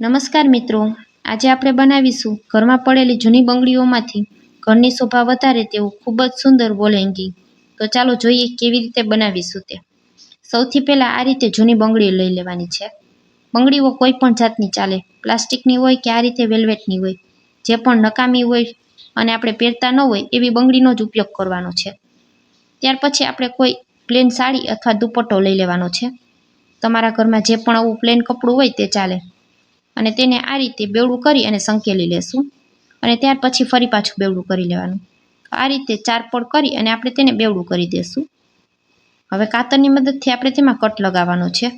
નમસ્કાર મિત્રો. આજે આપણે બનાવીશું ઘરમાં પડેલી જૂની બંગડીઓમાંથી ઘરની શોભા વધારે તેવું ખૂબ જ સુંદર વોલ તો ચાલો જોઈએ કેવી રીતે બનાવીશું તે. સૌથી પહેલાં આ રીતે જૂની બંગડી લઈ લેવાની છે. બંગડીઓ કોઈ પણ જાતની ચાલે. પ્લાસ્ટિકની હોય કે આ રીતે વેલ્વેટની હોય. જે પણ નકામી હોય અને આપણે પહેરતા ન હોય એવી બંગડીનો જ ઉપયોગ કરવાનો છે. ત્યાર પછી આપણે કોઈ પ્લેન સાડી અથવા દુપટ્ટો લઈ લેવાનો છે. તમારા ઘરમાં જે પણ આવું પ્લેન કપડું હોય તે ચાલે. અને તેને આ રીતે બેવડું કરી અને સંકેલી લેશું. અને ત્યાર પછી ફરી પાછું બેવડું કરી લેવાનું. આ રીતે ચાર પડ કરી અને આપણે તેને બેવડું કરી દેશું. હવે કાતરની મદદથી આપણે તેમાં કટ લગાવવાનો છે.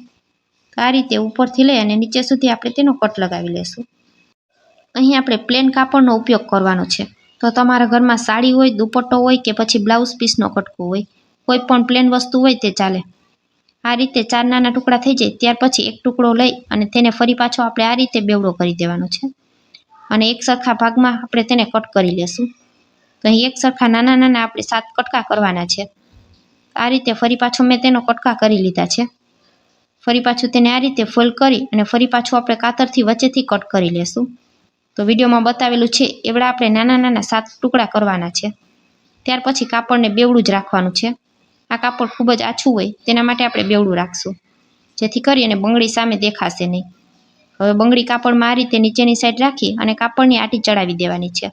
આ રીતે ઉપરથી લઈ અને નીચે સુધી આપણે તેનો કટ લગાવી લેશું. અહીં આપણે પ્લેન કાપડનો ઉપયોગ કરવાનો છે. તો તમારા ઘરમાં સાડી હોય, દુપટ્ટો હોય કે પછી બ્લાઉઝ પીસનો કટકો હોય, કોઈ પણ પ્લેન વસ્તુ હોય તે ચાલે. આ રીતે ચાર નાના ટુકડા થઈ જાય ત્યાર પછી એક ટુકડો લઈ અને તેને ફરી પાછો આપણે આ રીતે બેવડો કરી દેવાનો છે. અને એક સરખા ભાગમાં આપણે તેને કટ કરી લેશું. તો એક સરખા નાના નાના આપણે સાત કટકા કરવાના છે. આ રીતે ફરી પાછો મેં તેનો કટકા કરી લીધા છે. ફરી પાછું તેને આ રીતે ફોલ્ડ કરી અને ફરી પાછું આપણે કાતરથી વચ્ચેથી કટ કરી લેશું. તો વિડીયોમાં બતાવેલું છે, એવડા આપણે નાના નાના સાત ટુકડા કરવાના છે. ત્યાર પછી કાપડને બેવડું જ રાખવાનું છે. આ કાપડ ખૂબ જ આછું હોય, તેના માટે આપણે બેવડું રાખશું. જેથી કરી અને બંગડી સામે દેખાશે નહીં. હવે બંગડી કાપડમાં આ રીતે નીચેની સાઈડ રાખી અને કાપડની આટી ચડાવી દેવાની છે.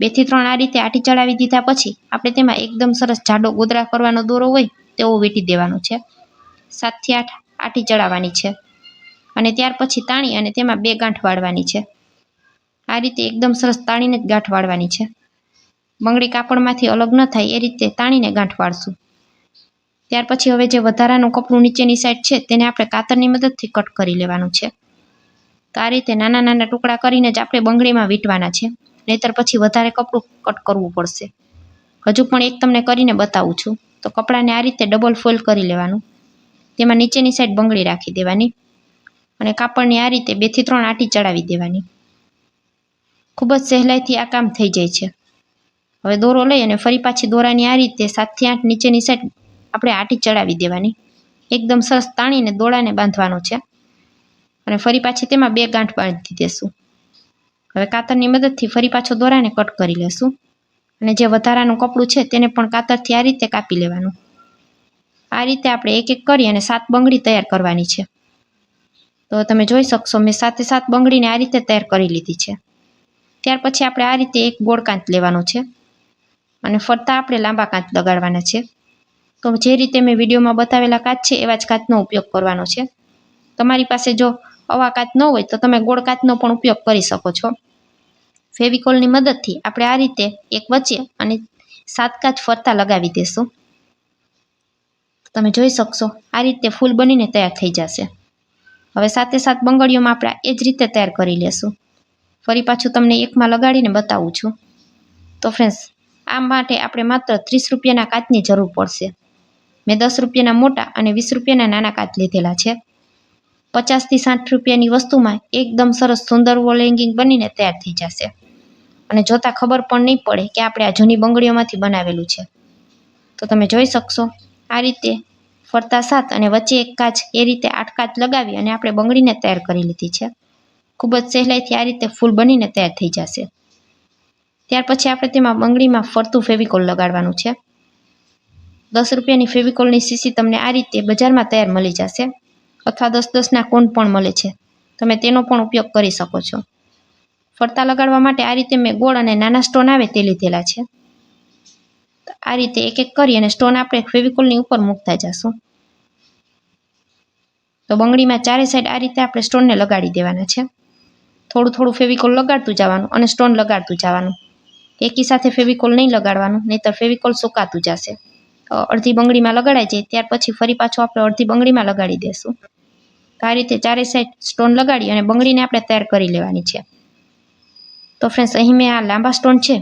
બેથી ત્રણ આ રીતે આટી ચડાવી દીધા પછી, આપણે તેમાં એકદમ સરસ જાડો ગોદરા કરવાનો દોરો હોય, તેવો વેટી દેવાનો છે. સાતથી આઠ આટી ચડાવવાની છે. અને ત્યાર પછી તાણી અને તેમાં બે ગાંઠ વાળવાની છે. આ રીતે એકદમ સરસ તાણીને જ ગાંઠ વાળવાની છે. બંગડી કાપડમાંથી અલગ ન થાય, એ રીતે તાણીને ગાંઠ વાળશું. ત્યાર પછી હવે જે વધારાનું કપડું નીચેની સાઈડ છે, તેને આપણે કાતરની મદદથી કટ કરી લેવાનું છે. તો આ રીતે નાના નાના ટુકડા કરીને જ આપણે બંગડીમાં વીંટવાના છે. નહીતર પછી વધારે કપડું કટ કરવું પડશે. હજુ પણ એક તમને કરીને બતાવું છું. તો કપડાને આ રીતે ડબલ ફોલ્ડ કરી લેવાનું. તેમાં નીચેની સાઈડ બંગડી રાખી દેવાની અને કાપડની આ રીતે બેથી ત્રણ આટી ચડાવી દેવાની. ખૂબ જ સહેલાઈથી આ કામ થઈ જાય છે. હવે દોરો લઈ અને ફરી પાછી દોરાની આ રીતે સાતથી આઠ નીચેની સાઈડ આપણે આટી ચડાવી દેવાની. એકદમ સરસ તાણીને દોડાને બાંધવાનો છે. અને ફરી પાછી તેમાં બે ગાંઠ બાંધી દેશું. હવે કાતરની મદદથી ફરી પાછો દોરાને કટ કરી લેશું. અને જે વધારાનું કપડું છે તેને પણ કાતરથી આ રીતે કાપી લેવાનું. આ રીતે આપણે એક એક કરી અને સાત બંગડી તૈયાર કરવાની છે. તો તમે જોઈ શકશો, મેં સાતે સાત બંગડીને આ રીતે તૈયાર કરી લીધી છે. ત્યાર પછી આપણે આ રીતે એક ગોળ કાંચ લેવાનો છે. અને ફરતા આપણે લાંબા કાંચ લગાડવાના છે. તો જે રીતે મેં વિડીયોમાં બતાવેલા કાચ છે, એવા જ કાચનો ઉપયોગ કરવાનો છે. તમારી પાસે જો આવા કાચ ન હોય તો તમે ગોળ કાચનો પણ ઉપયોગ કરી શકો છો. ફેવિકોલની મદદથી આપણે આ રીતે એક વચ્ચે અને સાત કાચ ફરતા લગાવી દેશું. તમે જોઈ શકશો, આ રીતે ફૂલ બનીને તૈયાર થઈ જશે. હવે સાતે સાત બંગડીઓમાં આપણે એ જ રીતે તૈયાર કરી લેશું. ફરી પાછું તમને એકમાં લગાડીને બતાવું છું. તો ફ્રેન્ડ્સ આ માટે આપણે માત્ર ત્રીસ રૂપિયાના કાચની જરૂર પડશે. મેં દસ રૂપિયાના મોટા અને વીસ રૂપિયાના નાના કાચ લીધેલા છે. પચાસથી સાઠ રૂપિયાની વસ્તુમાં એકદમ સરસ સુંદર વોલ હેંગિંગ બનીને તૈયાર થઈ જશે. અને જોતાં ખબર પણ નહીં પડે કે આપણે આ જૂની બંગડીઓમાંથી બનાવેલું છે. તો તમે જોઈ શકશો, આ રીતે ફરતા સાત અને વચ્ચે એક કાચ એ રીતે આઠ કાચ લગાવી અને આપણે બંગડીને તૈયાર કરી લીધી છે. ખૂબ જ સહેલાઈથી આ રીતે ફૂલ બનીને તૈયાર થઈ જશે. ત્યાર પછી આપણે તેમાં બંગડીમાં ફરતું ફેવિકોલ લગાડવાનું છે. દસ રૂપિયાની ફેવિકોલની સીસી તમને આ રીતે બજારમાં તૈયાર મળી જશે. અથવા દસ દસના કોન પણ મળે છે. તમે તેનો પણ ઉપયોગ કરી શકો છો. ફરતા લગાડવા માટે આ રીતે મેં ગોળ અને નાના સ્ટોન આવે તે લીધેલા છે. આ રીતે એક એક કરી અને સ્ટોન આપણે ફેવિકોલની ઉપર મૂકતા જશું. તો બંગડીમાં ચારે સાઈડ આ રીતે આપણે સ્ટોનને લગાડી દેવાના છે. થોડું થોડું ફેવિકોલ લગાડતું જવાનું અને સ્ટોન લગાડતું જવાનું. એકી સાથે ફેવિકોલ નહીં લગાડવાનું, નહીંતર ફેવિકોલ સુકાતું જશે. અડધી બંગડીમાં લગાડાઈ જાય ત્યાર પછી ફરી પાછું આપણે અડધી બંગડીમાં લગાડી તો આ રીતે ચારે સાઈડ સ્ટોન લગાડી અને બંગડીને આપણે તૈયાર કરી લેવાની છે. તો ફ્રેન્ડ્સ અહીં મેં આ લાંબા સ્ટોન છે,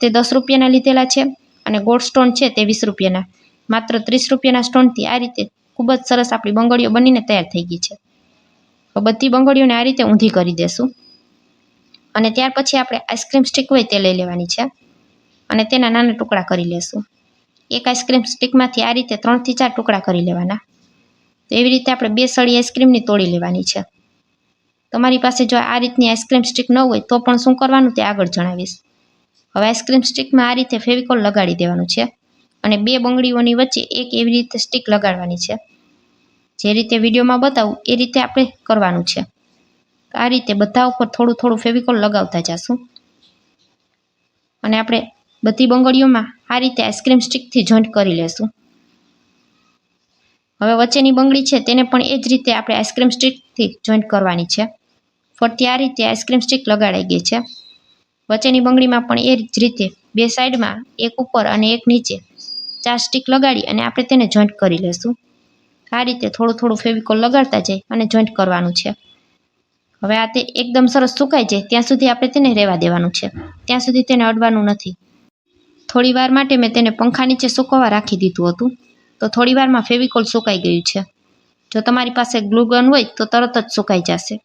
તે દસ રૂપિયાના લીધેલા છે અને ગોળ સ્ટોન છે, તે વીસ રૂપિયાના. માત્ર ત્રીસ રૂપિયાના સ્ટોનથી આ રીતે ખૂબ જ સરસ આપણી બંગડીઓ બનીને તૈયાર થઈ ગઈ છે. તો બધી બંગડીઓને આ રીતે ઊંધી કરી દેશું. અને ત્યાર પછી આપણે આઈસ્ક્રીમ સ્ટીક હોય તે લઈ લેવાની છે. અને તેના નાના ટુકડા કરી લેશું. એક આઈસ્ક્રીમ સ્ટીકમાંથી આ રીતે ત્રણથી ચાર ટુકડા કરી લેવાના. તો એવી રીતે આપણે બે સળી આઈસ્ક્રીમની તોડી લેવાની છે. તમારી પાસે જો આ રીતની આઈસ્ક્રીમ સ્ટીક ન હોય તો પણ શું કરવાનું તે આગળ જણાવીશ. હવે આઈસ્ક્રીમ સ્ટિકમાં આ રીતે ફેવિકોલ લગાડી દેવાનું છે અને બે બંગડીઓની વચ્ચે એક એવી રીતે સ્ટિક લગાડવાની છે. જે રીતે વિડીયોમાં બતાવું એ રીતે આપણે કરવાનું છે. આ રીતે બધા ઉપર થોડું થોડું ફેવિકોલ લગાવતા જશું. અને આપણે બધી બંગડીઓમાં આ રીતે આઈસ્ક્રીમ સ્ટિકથી જોઈન્ટ કરી લેશું. હવે વચ્ચેની બંગડી છે તેને પણ એ જ રીતે આપણે આઈસ્ક્રીમ સ્ટિકથી જોઈન્ટ કરવાની છે. ફરતી આ રીતે આઈસ્ક્રીમ સ્ટિક લગાડાઈ ગઈ છે. વચ્ચેની બંગડીમાં પણ એ જ રીતે બે સાઈડમાં, એક ઉપર અને એક નીચે ચાર સ્ટિક લગાડી અને આપણે તેને જોઈન્ટ કરી લેશું. આ રીતે થોડું થોડું ફેવિકોલ લગાડતા જઈ અને જોઈન્ટ કરવાનું છે. હવે આ તે એકદમ સરસ સુકાઈ જાય ત્યાં સુધી આપણે તેને રહેવા દેવાનું છે. ત્યાં સુધી તેને અડવાનું નથી. થોડી વાર માટે મેં તેને પંખા નીચે સૂકવવા રાખી દીધું હતું. તો થોડી વારમાં ફેવિકોલ સુકાઈ ગયું છે. જો તમારી પાસે ગ્લુગન હોય તો તરત જ સુકાઈ જશે.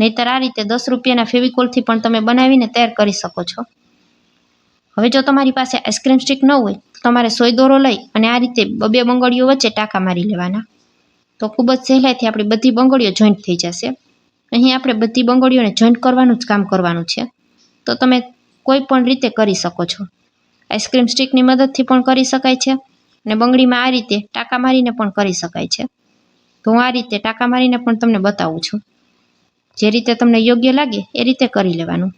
નહીતર આ રીતે દસ રૂપિયાના ફેવિકોલથી પણ તમે બનાવીને તૈયાર કરી શકો છો. હવે જો તમારી પાસે આઈસ્ક્રીમ સ્ટિક ન હોય, તો તમારે સોય દોરો લઈ અને આ રીતે બબે બંગડીઓ વચ્ચે ટાંકા મારી લેવાના. તો ખૂબ જ સહેલાઈથી આપણી બધી બંગડીઓ જોઈન્ટ થઈ જશે. અહીં આપણે બધી બંગડીઓને જોઈન્ટ કરવાનું જ કામ કરવાનું છે. તો તમે કોઈ પણ રીતે કરી શકો છો. આઈસ્ક્રીમ સ્ટિકની મદદથી પણ કરી શકાય છે. અને બંગડીમાં આ રીતે ટાંકા મારીને પણ કરી શકાય છે. તો હું આ રીતે ટાંકા મારીને પણ તમને બતાવું છું. જે રીતે તમને યોગ્ય લાગે એ રીતે કરી લેવાનું.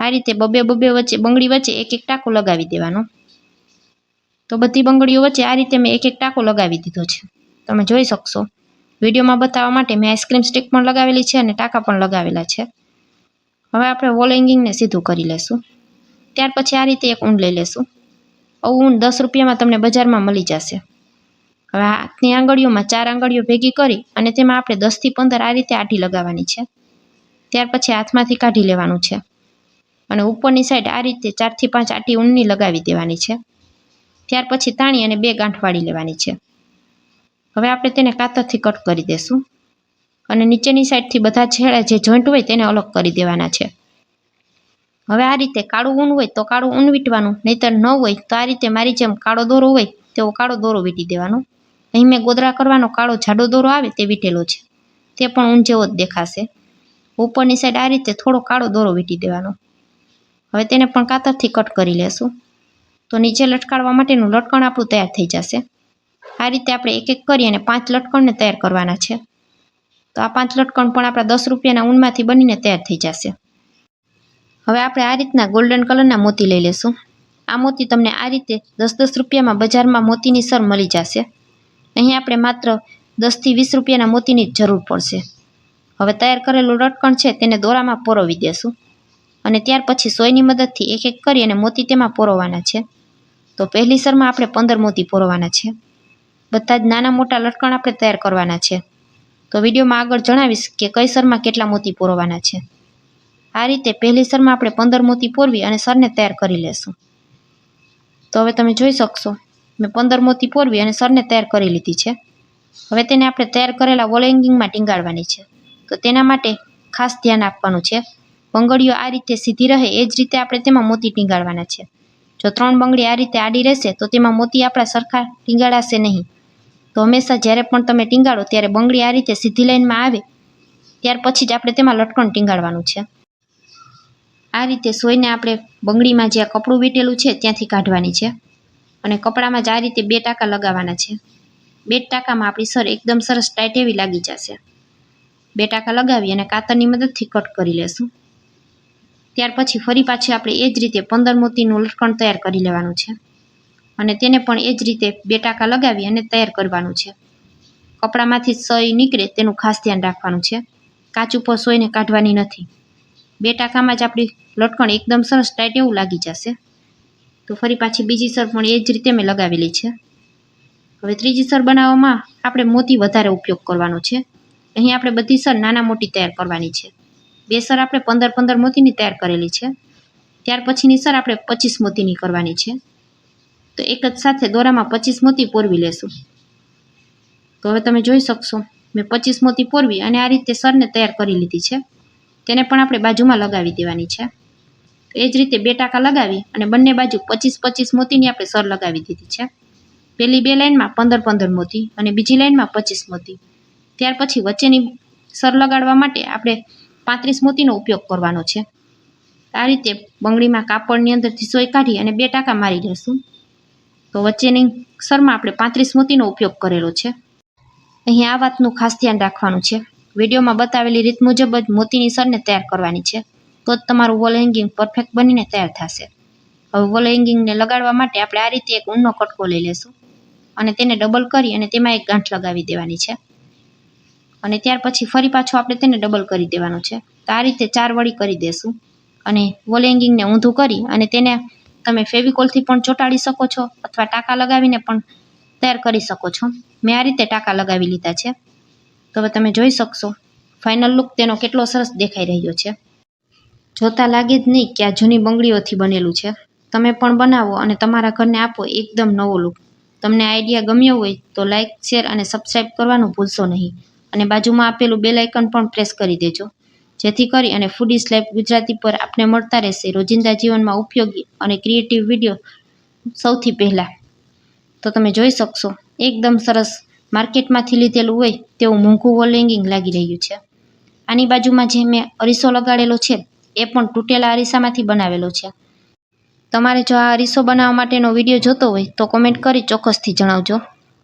આ રીતે બબે બબે વચ્ચે બંગડી વચ્ચે એક એક ટાંકો લગાવી દેવાનો. તો બધી બંગડીઓ વચ્ચે આ રીતે મેં એક એક ટાંકો લગાવી દીધો છે. તમે જોઈ શકશો. વિડીયોમાં બતાવવા માટે મેં આઈસ્ક્રીમ સ્ટિક પણ લગાવેલી છે અને ટાંકા પણ લગાવેલા છે. હવે આપણે વોલ હેંગિંગને સીધું કરી લેશું. ત્યાર પછી આ રીતે એક ઊન લઈ લેશું. આવું ઊન દસ રૂપિયામાં તમને બજારમાં મળી જશે. હવે હાથની આંગળીઓમાં ચાર આંગળીઓ ભેગી કરી અને તેમાં આપણે દસથી પંદર આ રીતે આટી લગાવવાની છે. ત્યાર પછી હાથમાંથી કાઢી લેવાનું છે. અને ઉપરની સાઈડ આ રીતે ચારથી પાંચ આટી ઊનની લગાવી દેવાની છે. ત્યાર પછી તાણી અને બે ગાંઠ વાળી લેવાની છે. હવે આપણે તેને કાતરથી કટ કરી દેશું. અને નીચેની સાઈડથી બધા છેડા જે જોઈન્ટ હોય તેને અલગ કરી દેવાના છે. હવે આ રીતે કાળું ઊન હોય તો કાળું ઊન વીંટવાનું, નહીતર ન હોય તો આ રીતે મારી જેમ કાળો દોરો હોય તેવો કાળો દોરો વીંટી દેવાનો. અહીં મેં ગોદરા કરવાનો કાળો જાડો દોરો આવે તે વીંટેલો છે. તે પણ ઊન જેવો જ દેખાશે. ઉપરની સાઈડ આ રીતે થોડો કાળો દોરો વીંટી દેવાનો. હવે તેને પણ કાતરથી કટ કરી લેશું. તો નીચે લટકાડવા માટેનું લટકણ આપણું તૈયાર થઈ જશે. આ રીતે આપણે એક એક કરી અને પાંચ લટકણને તૈયાર કરવાના છે. તો આ પાંચ લટકણ પણ આપણા દસ રૂપિયાના ઊનમાંથી બનીને તૈયાર થઈ જશે. હવે આપણે આ રીતના ગોલ્ડન કલરના મોતી લઈ લેશું. આ મોતી તમને આ રીતે દસ દસ રૂપિયામાં બજારમાં મોતીની સર મળી જશે. અહીં આપણે માત્ર દસથી વીસ રૂપિયાના મોતીની જરૂર પડશે. હવે તૈયાર કરેલું લટકણ છે તેને દોરામાં પરોવી દેશું. અને ત્યાર પછી સોયની મદદથી એક એક કરી અને મોતી તેમાં પરોવાના છે. તો પહેલી સરમાં આપણે પંદર મોતી પરોવાના છે. બધા જ નાના મોટા લટકણ આપણે તૈયાર કરવાના છે. તો વિડીયોમાં આગળ જણાવીશ કે કઈ સરમાં કેટલા મોતી પરોવાના છે. આ રીતે પહેલી સરમાં આપણે પંદર મોતી પોરવી અને સરને તૈયાર કરી લેશું. તો હવે તમે જોઈ શકશો, મેં પંદર મોતી પોરવી અને સરને તૈયાર કરી લીધી છે. હવે તેને આપણે તૈયાર કરેલા વોલેંગિંગમાં ટીંગાડવાની છે. તો તેના માટે ખાસ ધ્યાન આપવાનું છે. બંગડીઓ આ રીતે સીધી રહે એ જ રીતે આપણે તેમાં મોતી ટીંગાડવાના છે. જો ત્રણ બંગડી આ રીતે આડી રહેશે, તો તેમાં મોતી આપણા સરખા ટીંગાડાશે નહીં. તો હંમેશા જ્યારે પણ તમે ટીંગાડો, ત્યારે બંગડી આ રીતે સીધી લાઈનમાં આવે, ત્યાર પછી જ આપણે તેમાં લટકણ ટીંગાડવાનું છે. આ રીતે સોયને આપણે બંગડીમાં જ્યાં કપડું વીટેલું છે ત્યાંથી કાઢવાની છે. અને કપડામાં જ આ રીતે બે ટાંકા લગાવવાના છે. બે ટાંકામાં આપણી સર એકદમ સરસ ટાઈટ એવી લાગી જશે. બે ટાંકા લગાવી અને કાતરની મદદથી કટ કરી લેશું. ત્યાર પછી ફરી પાછી આપણે એ જ રીતે પંદર મોતીનું લટકણ તૈયાર કરી લેવાનું છે. અને તેને પણ એ જ રીતે બે ટાંકા લગાવી અને તૈયાર કરવાનું છે. કપડામાંથી સોય નીકળે તેનું ખાસ ધ્યાન રાખવાનું છે. કાચ ઉપર સોયને કાઢવાની નથી. બે ટાંકામાં જ આપણી લટકણ એકદમ સરસ ટાઈટ એવું લાગી જશે. તો ફરી પાછી બીજી સર પણ એ જ રીતે મેં લગાવેલી છે. હવે ત્રીજી સર બનાવવામાં આપણે મોતી વધારે ઉપયોગ કરવાનો છે. અહીં આપણે બધી સર નાના મોટી તૈયાર કરવાની છે. બે સર આપણે પંદર પંદર મોતીની તૈયાર કરેલી છે. ત્યાર પછીની સર આપણે પચીસ મોતીની કરવાની છે. તો એક જ સાથે દોરામાં પચીસ મોતી પોરવી લેશું. તો હવે તમે જોઈ શકશો, મેં પચીસ મોતી પોરવી અને આ રીતે સરને તૈયાર કરી લીધી છે. તેને પણ આપણે બાજુમાં લગાવી દેવાની છે. એ જ રીતે બે ટાંકા લગાવી અને બંને બાજુ પચીસ પચીસ મોતીની આપણે સર લગાવી દીધી છે. પહેલી બે લાઇનમાં પંદર પંદર મોતી અને બીજી લાઇનમાં પચીસ મોતી. ત્યાર પછી વચ્ચેની સર લગાડવા માટે આપણે પાંત્રીસ મોતીનો ઉપયોગ કરવાનો છે. આ રીતે બંગડીમાં કાપડની અંદરથી સોય કાઢી અને બે ટાંકા મારી લેશું. તો વચ્ચેની સરમાં આપણે પાંત્રીસ મોતીનો ઉપયોગ કરેલો છે. અહીં આ વાતનું ખાસ ધ્યાન રાખવાનું છે. વિડીયોમાં બતાવેલી રીત મુજબ જ મોતીની સરને તૈયાર કરવાની છે. તો જ તમારું વોલ હેંગિંગ પરફેક્ટ બનીને તૈયાર થશે. હવે વોલ હેંગિંગને લગાડવા માટે આપણે આ રીતે એક ઊનનો કટકો લઈ લેશું અને તેને ડબલ કરી અને તેમાં એક ગાંઠ લગાવી દેવાની છે. અને ત્યાર પછી ફરી પાછું આપણે તેને ડબલ કરી દેવાનું છે. તો આ રીતે ચાર વળી કરી દેશું. અને વોલ હેંગિંગને ઊંધું કરી અને તેને તમે ફેવિકોલથી પણ ચોંટાડી શકો છો અથવા ટાંકા લગાવીને પણ તૈયાર કરી શકો છો. મેં આ રીતે ટાંકા લગાવી લીધા છે. તો હવે તમે જોઈ શકશો. ફાઇનલ લુક તેનો કેટલો સરસ દેખાઈ રહ્યો છે. જોતા લાગે જ નહીં કે આ જૂની બંગડીઓથી બનેલું છે. તમે પણ બનાવો અને તમારા ઘરને આપો એકદમ નવો લુક તમને આઈડિયા ગમ્યો હોય તો લાઇક શેર અને સબસ્ક્રાઈબ કરવાનું ભૂલશો નહીં. અને બાજુમાં આપેલું બેલ આઇકન પણ પ્રેસ કરી દેજો. જેથી કરી અને ફૂડી લાઈફ ગુજરાતી પર આપને મળતા રહેશે રોજિંદા જીવનમાં ઉપયોગી અને ક્રિએટિવ વીડિયો સૌથી પહેલાં. તો તમે જોઈ શકશો. એકદમ સરસ માર્કેટમાંથી લીધેલું હોય તેવું મોંઘું વોલેંગિંગ લાગી રહ્યું છે. આની બાજુમાં જે મેં અરીસો લગાડેલો છે, એ પણ તૂટેલા અરીસામાંથી બનાવેલો છે. તમારે જો આ અરીસો બનાવવા માટેનો વીડિયો જોતો હોય, તો કોમેન્ટ કરી ચોક્કસથી જણાવજો.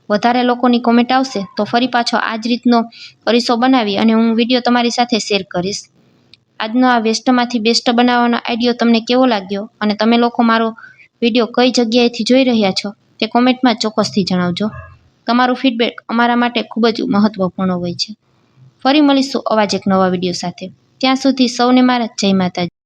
વધારે લોકોની કોમેન્ટ આવશે, તો ફરી પાછો આ જ રીતનો અરીસો બનાવી અને હું વીડિયો તમારી સાથે શેર કરીશ. આજનો આ વેસ્ટમાંથી બેસ્ટ બનાવવાનો આઈડિયો તમને કેવો લાગ્યો અને તમે લોકો મારો વીડિયો કઈ જગ્યાએથી જોઈ રહ્યા છો, તે કોમેન્ટમાં ચોક્કસથી જણાવજો. તમારું ફીડબેક અમારા માટે ખૂબ જ મહત્વપૂર્ણ હોય છે. ફરી મળીશું અવાજ એક નવા વીડિયો સાથે. ત્યાં સુધી સૌને મારા જય માતાજી.